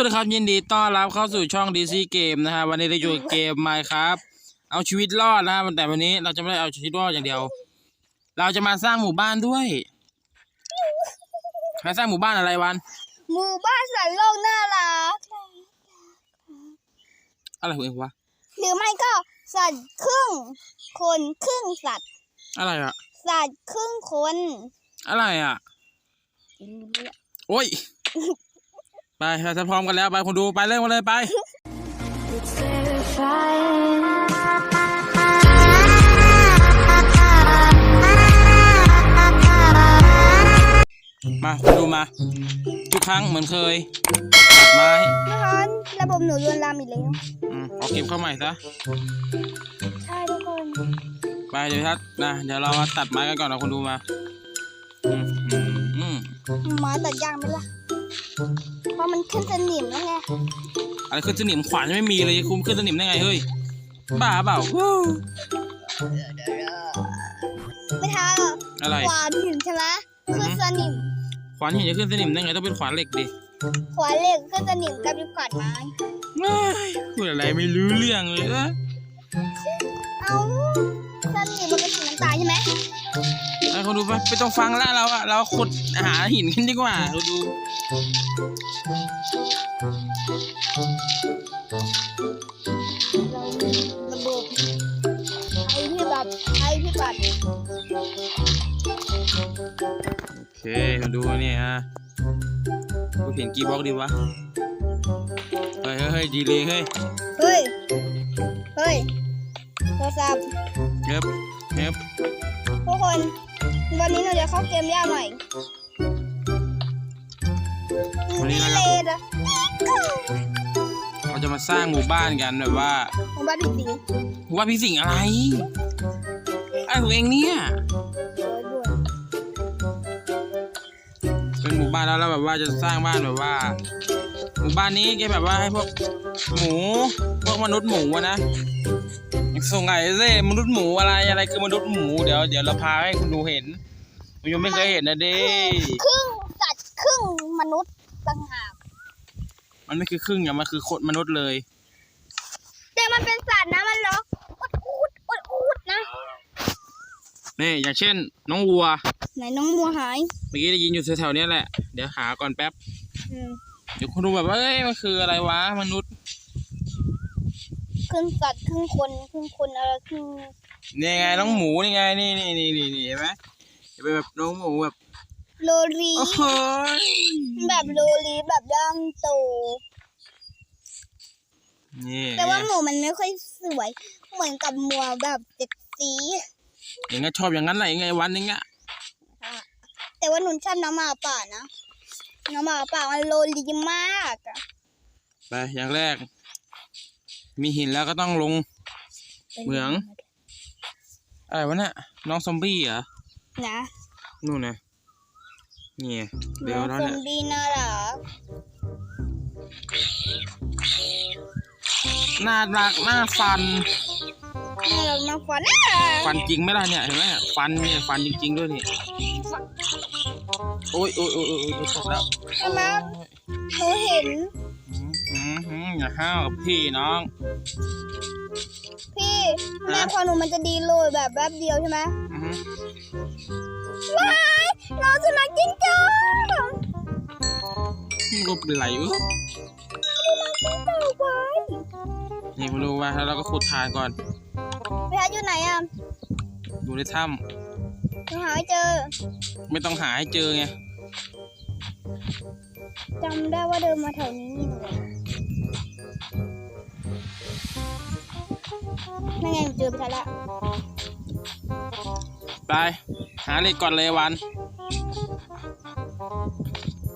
วัสดีครับยินดีต้อนรับเข้าสู่ช่อง DC Game นะฮะวันนี้เราอยู่กับเกม Minecraft เอาชีวิตรอดนะฮะแต่วันนี้เราจะไม่ได้เอาชีวิตรอดอย่างเดียว เราจะมาสร้างหมู่บ้านด้วยมาสร้างหมู่บ้านอะไรวัน หมู่บ้านสัตว์โลกน่ารักอะไรของเองวะหรือไม่ก็สัตว์ครึ่งคนครึ่งสัตว์ อะไรอะสัตว์ครึ่งคน อะไรอะโอ้ย ไปเราจะพร้อมกันแล้วไปคนดูไปเริ่มกันเลยไป มาคนดูมา ทุกครั้งเหมือนเคยตัดไม้นะคะระบบหนูลวนลามอีกแล้วอืมเอาเก็บเข้าใหม่ซะใช่ทุกคนไปเดี๋ยวทัดนะเดี๋ยวเรามาตัดไม้กันก่อนนะคนดูมาอืมอืมอืมหมาตัดยางไหมล่ะ เพราะมันขึ้นสนิมแล้วไงอะไรขึ้นสนิมขวานยังไม่มีเลยคุ้มขึ้นสนิมได้ไงเฮ้ยบ้าเปล่าวู้ไม่ท้าหรอกอะไร ขวานหินใช่ไหมขึ้นสนิม ขวานหินจะขึ้นสนิมได้ไงต้องเป็นขวานเหล็กดิขวานเหล็กขึ้นสนิมกับขวานไม้ เอ้ยพูดอะไรไม่รู้เรื่องเลยเอ้ยเอาสนิมมันเป็นสีน้ำตาลใช่ไหมไอ้คน ดูไปไม่ต้องฟังแล้วเราอะเราขุดหาหินกันดีกว่าคนดูเรามีระบบไอ้ที่แบบไอ้ที่แบบโอเคคนดูเนี่ยฮะกูเห็นกี่บล็อกดีวะเฮ้ยเฮ้ยเฮ้ยดีเลยเฮ้ยเฮ้ยเฮ้ยโทรศัพท์เงียบเงียบทุกคน วันนี้เราจะเข้าเกมยากหน่อยวันนี้มีเราเลจะดอะเราจะมาสร้างหมู่บ้านกันแบบว่าของบ้านผิดสิงหมู่บ้านพี่สิงอะไรไอ้ของเองเนี่ยโอ้ยด่วนเป็นหมู่บ้านแล้วเราแบบว่าจะสร้างบ้านแบบว่า หมู่บ้านนี้แกแบบว่าให้พวกหมูพวกมนุษย์หมูอะนะ ส่งไงเซ่มนุษย์หมูอะไรอะไรคือมนุษย์หมูเดี๋ยวเดี๋ยวเราพาให้คุณดูเห็นผมยังไม่เคยเห็นนะเด้ครึ่งสัตว์ครึ่งมนุษย์ต่างหากมันไม่คือครึ่งอย่างมันคือคนมนุษย์เลย แต่มันเป็นสัตว์นะมันร้องอุดอุดอุดอุดนะนี่อย่างเช่น น้องวัว ไหนน้องมัวหายเมื่อกี้ได้ยินอยู่แถวๆเนี้ยแหละเดี๋ยวหาก่อนแป๊บอืมเดี๋ยวคุณดูแบบว่าเอ้ยมันคืออะไรวะมนุษย์ ครึ่งสัตว์ครึ่งคนครึ่งคนอะไรครึ่งนี่ไงน้องหมูนี่ไงนี่นี่นี่นี่นี่เห็นไหมจะเป็นแบบน้องหมูแบบโลลีโอ้โหแบบโลลีแบบย่างโต นี่แต่ว่าหมูมันไม่ค่อยสวย เหมือนกับหมัวแบบเจ็ดสีเองก็ชอบอย่างนั้นแหละยังไงวันนึงอะแต่ว่าหนูชอบน้องหมาป่านะน้องหมาป่ามันโลลีมากอะไปอย่างแรก มีหินแล้วก็ต้องลงเหมือง อะไรวะเนี่ยน้องซอมบี้เหรอนะนู่นนะนี่น้เดี๋ยวองแล้วซอเนี่ยมบี้น่ารักหน้ารักหน้าฟันน่ารักมากฟันน่าฟันจริงไหมล่ะเนี่ยเห็นไหมฟันเนี่ยฟันจริง ๆ ด้วยนี่โอ้ยโอ้ยโอ้ยโอ้ยโอ้ยตกแล้วใช่ไหมหนูเห็น อืมอืมอย่าห้าวกับพี่น้อง พี่แม่พอหนูมันจะดีเลยแบบแป๊บเดียวใช่ไหมอือหือว้ายน้องสุนัขจิ้งจอกรูปเป็นไรวะจิ้งจอกไว้นี่มาดูว่าแล้วเราก็ขุดทานก่อน พี่ฮัทอยู่ไหนอะดูในถ้หนูหาไม่เจอำไม่ต้องหาให้เจอไง จำได้ว่าเดินมาแถวนี้นี่เลยนั่นไงหนูเจอไปแล้วไป หาเหล็กก่อนเลยวัน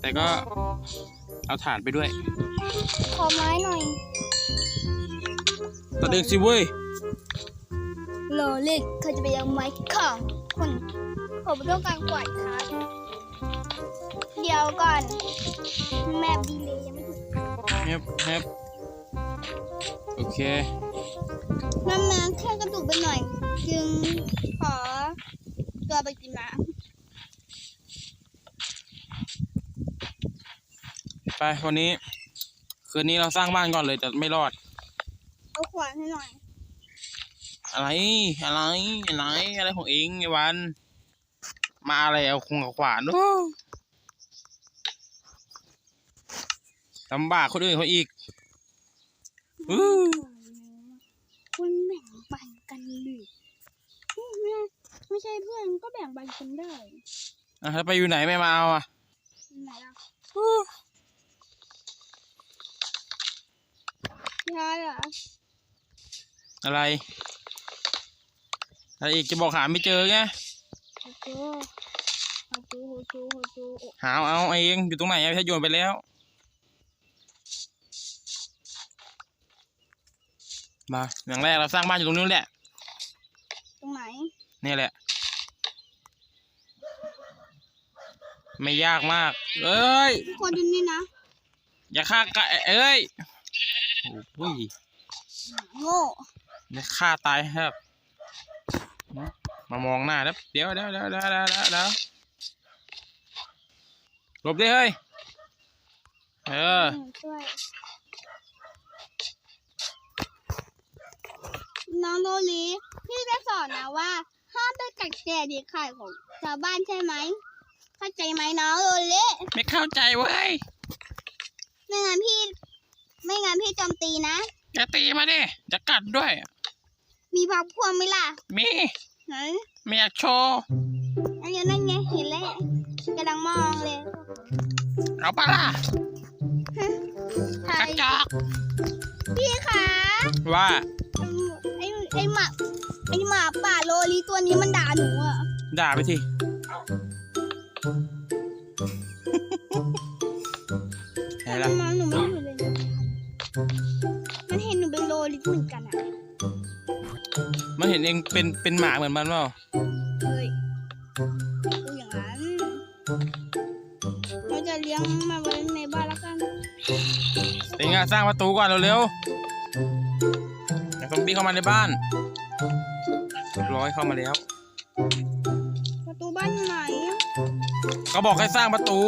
แต่ก็เอาถ่านไปด้วย ขอไม้หน่อยตะดึงสิเว้ยโลเล็กเขาจะไปยังไม้ของคนผมต้องการกวาดครับ เดี๋ยวก่อน แมปดีเลยยังไม่ถึงเฮบเฮบโอเค มันมาแค่กระตุกไปหน่อย จึงขอตัวไปกินน้ไปวันนี้ คืนนี้เราสร้างบ้านก่อนเลยแต่ไม่รอดเอาขวานให้หน่อย อะไรอะไรอะไรอะไรของเองไอ้วัน มาอะไรเอาคงกับขวานโอ้ ลำบากคนอื่นเขาอีกอู้คุณแบ่งปันกันเลยไม่ไม่ใช่เพื่อนก็แบ่งปันกันได้อะแล้วไปอยู่ไหนไม่มาเอาอะไหนล่ะยายอะอะไรอะไรอีกจะบอกหาไม่เจอไงโอ้โหโอ้โหโอ้โหโอ้โหหาเอาเองอยู่ตรงไหนอะถ้าโยนไปแล้ว มาอย่างแรกเราสร้างบ้านอยู่ตรงนู้นแหละ ตรงไหน นี่แหละ ไม่ยากมาก เอ้ยทุกคนดูนี่นะ อย่าฆ่าไก่เอ้ยโอ้ยโง่จะฆ่าตายครับ มามองหน้าแล้วเดี๋ยวเดี๋ยวเดี๋ยวเดี๋ยวเดี๋ยวเดี๋ยวเดี๋ยวหลบดิเฮ้ย เออ นูช่วยน้องโดลีพี่จะสอนนะว่าห้ามไปกัดแกะเด็กขาดของชาวบ้านใช่ไหมเข้าใจไหมน้องโดลีไม่เข้าใจเว้ยไม่งั้นพี่ ไม่งั้นพี่โจมตีนะจะตีมาดิจะกัดด้วย มีพักพวงไหมล่ะมีไหนไม่อยากโชว์อันนี้นั่นไงเห็นแล้วกำลังมองเลยเอาปะล่ะใครกระจอกพี่คะว่าไอ้ไอ้หมาไอ้หมาป่าโลลีตัวนี้มันด่าหนูอะด่าไปทีไหนล่ะมันหนูไม่อยู่เลยนะมันเห็นหนูเป็นโลลิเหมือนกันอะมันเห็นเองเป็นเป็นหมาเหมือนมันเปล่าเฮ้ยดูอย่างนั้นเราจะเลี้ยงมันไว้ในบ้านแล้วกันเองอะสร้างประตูก่อนเร็วๆ อย่าซอมบี้เข้ามาในบ้านเรียบร้อยเข้ามาแล้ว ประตูบ้านอยู่ไหนก็บอกให้สร้างประตู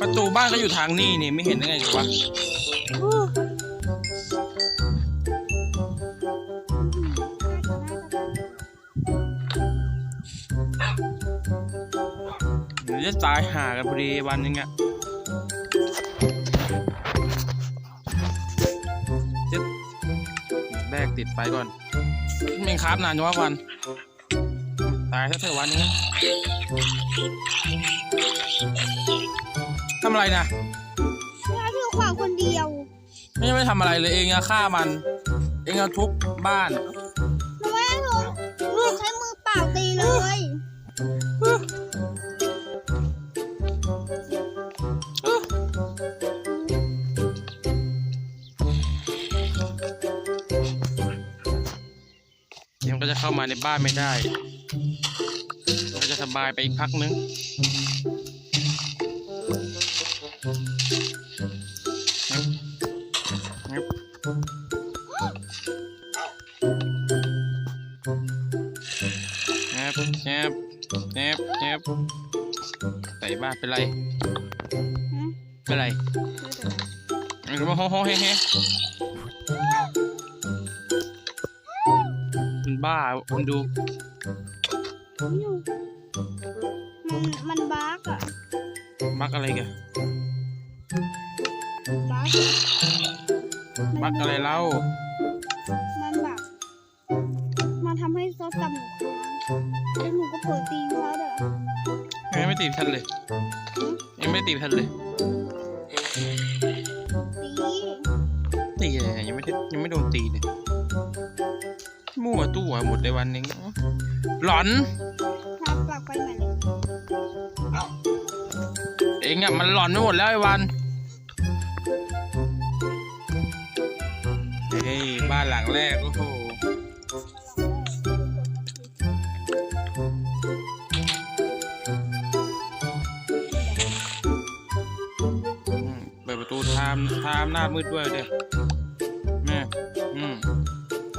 ประตูบ้านก็อยู่ทางนี้นี่ไม่เห็นได้ไงกันวะเดี๋ยวจะตายหากันพอดีวันหนึงอะจะ แบกติดไปก่อนเมงคราบนานจังวะวัน ตายซะเถอะวันนี้ทำอะไรนะถ้าถือขวานคนเดียว ไม่ไม่ทำอะไรเลยเองอะฆ่ามัน เองอะทุบบ้าน มาในบ้านไม่ได้ ก็จะสบายไปอีกพักนึงงับงับงับงับใส่บ้านเป็นไร เป็นไรม่เป็นไรหรือว่าโฮโฮเฮ้ บ้ามันดูอยู่มันมันบั๊กอะบักอะไรกันบั๊กบักอะไรเล่า มันแบบมันทำให้ซอสตับหนูค้างแล้วหนูก็เปิดตีเขาเด้อยังไม่ตีบทันเลย ยังไม่ได้ตีบทันเลย ตี ตีเลยยังไม่ได้ยังไม่โดนตีเลยมั่ วหมดในวันหนึงหลอนถ้าปลักไฟใหม่เลยเองอะมันหลอนไปหมดแล้วไอ้วันเฮ้ยบ้านหลังแรกโอ้โหเปิดประตูทามทามหน้ามืดด้วยเด้อ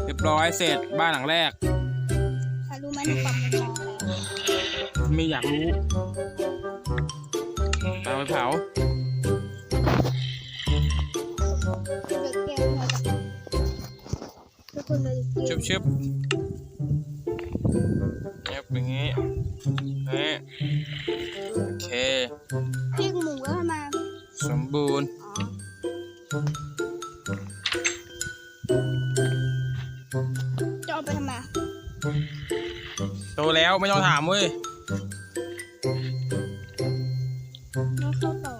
เรียบร้อยเสร็จบ้านหลังแรกถ้ารู้ไหมหนูปรับเป็นอะไรไม่อยากรู้ตามไปเผาชุบชิบเยชึบชึบเงียบอย่างงี้นี่โอเคพริกหมูก็มา สมบูรณ์ โตแล้วไม่ต้องถามเว้ยแล้วเข้าต่อ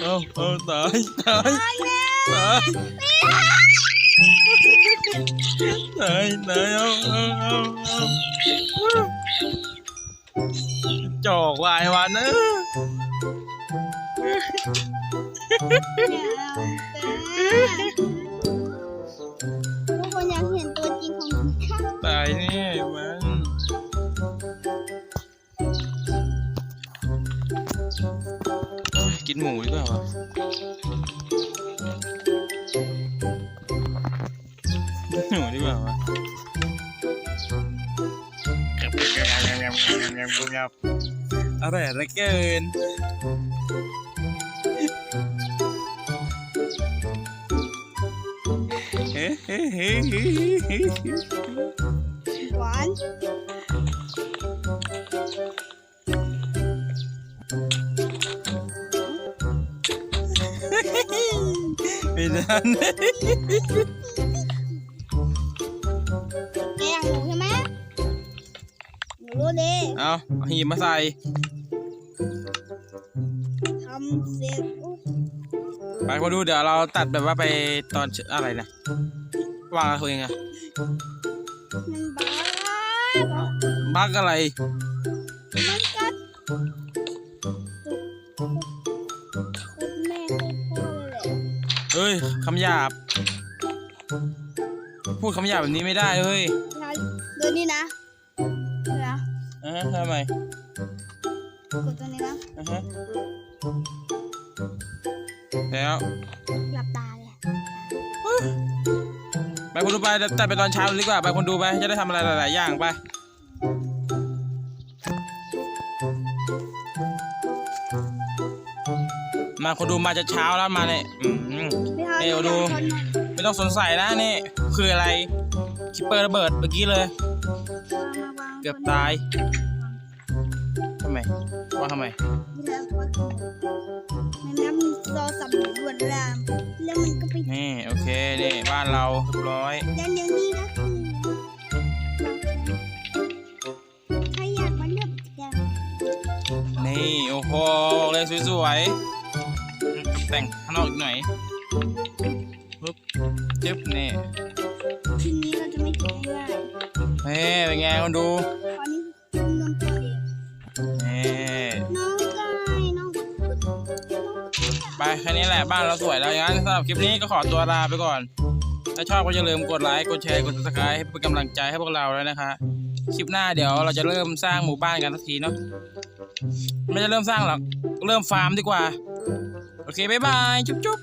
เอาเอาตายตายตายตายตายเอาเอาเอาเอาจอกวายวันนะเนอา ทุกคนอยากเห็นตัวจริงของหนูค่ะตายแน่มันกินหมูดีกว่าวะหมูดีกว่าวะอร่อยเหลือเกิน เฮ้เฮ้เฮ้เฮ้เฮ้หวา ไปมาดูเดี๋ยวเราตัดแบบว่าไปตอนอะไรนะวางอะไรเองอะมันบ้าบักอะไรมันกัดคุณแม่คุณพ่อเลยแหละเฮ้ยคำหยาบ พูดคำหยาบแบบนี้ไม่ได้เฮ้ยนะเดี๋ยวนี้นะเดี๋ยวนะอ่าฮะทำไมกดตัวนี้นะอ่าฮะ แล้วหลับตาเลยไปคนดูไปตัดไปตอนเช้าดีกว่า ไปคนดูไปจะได้ทำอะไรหลาย ๆ อย่างไปมาคนดูมาจะเช้าแล้วมาเนี่ยอืมไม่เอาเดี๋ยวดูคนหน่อยไม่ต้องสงสัยนะนี่ คืออะไรคิปเปอร์ระเบิดเมื่อกี้เลยวางมาวางเกือบตายทำไม ว่าทำไมเวลาว่าในน้ำรอสับด่วนรามแล้วมันก็ไปนี่โอเคนี่บ้านเราเรียบร้อยเดี๋ยวเดี๋ยวนี้นะใครอยากมาเลือกอย่างนี่โอ้โหบอกเลยสวยๆตกแต่งข้างนอกอีกหน่อยปึ๊บจึ๊บนี่ทีนี้เราจะไม่กินง่ายเฮ้เป็นไงคนดู นี้แหละบ้านเราสวยแล้วงั้นสำหรับคลิปนี้ก็ขอตัวลาไปก่อน ถ้าชอบก็อย่าลืมกดไลค์กดแชร์กด subscribe ให้เป็นกำลังใจให้พวกเราด้วยนะคะคลิปหน้าเดี๋ยวเราจะเริ่มสร้างหมู่บ้านกันสักทีเนาะไม่จะเริ่มสร้างหรอกเริ่มฟาร์มดีกว่า โอเค บ๊ายบาย จุ๊บจุ๊บ